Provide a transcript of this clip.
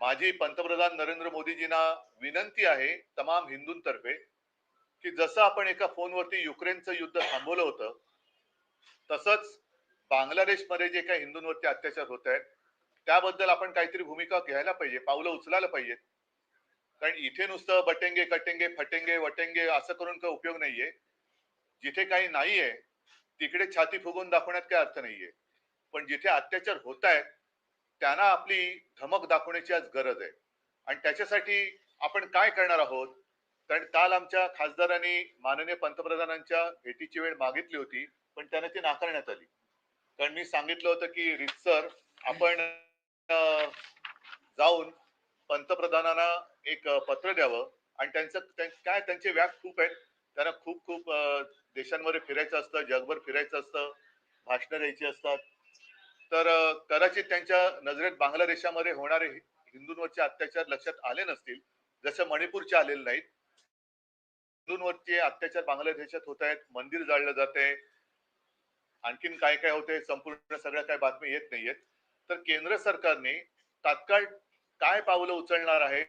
माझी पंतप्रधान नरेंद्र मोदीजींना विनंती आहे तमाम हिंदूंतर्फे की जसं आपण एका फोनवरती युक्रेनचं युद्ध थांबवलं होतं तसंच बांगलादेशमध्ये जे काही हिंदूंवरती अत्याचार होत आहेत त्याबद्दल आपण काहीतरी भूमिका घ्यायला पाहिजे पावलं उचलायला पाहिजे कारण इथे नुसतं बटेंगे कटेंगे फटेंगे वटेंगे असं करून काही उपयोग नाहीये. जिथे काही नाहीये तिकडे छाती फुगवून दाखवण्यात काही अर्थ नाहीये. पण जिथे अत्याचार होत आहेत त्यांना आपली धमक दाखवण्याची आज गरज आहे. आणि त्याच्यासाठी आपण काय करणार आहोत? कारण काल आमच्या खासदारांनी माननीय पंतप्रधानांच्या भेटीची वेळ मागितली होती पण त्यांना ती नाकारण्यात आली. कारण मी सांगितलं होतं की रितसर आपण जाऊन पंतप्रधानांना एक पत्र द्यावं. आणि त्यांचं काय त्यांचे व्याप खूप आहेत. त्यांना खूप खूप देशांमध्ये फिरायचं असतं जगभर फिरायचं असतं भाषणं द्यायची असतात. तर कदाचित त्यांच्या नजरेत बांगलादेशामध्ये होणारे हिंदूंवरचे अत्याचार लक्षात आले नसतील जसं मणिपूरचे आलेले नाहीत. हिंदूंवरचे अत्याचार बांगलादेशात होत आहेत मंदिर जाळलं जाते आणखीन काय काय होते संपूर्ण सगळ्या काय बातमी येत नाहीयेत. तर केंद्र सरकारने तात्काळ काय पावलं उचलणार आहे?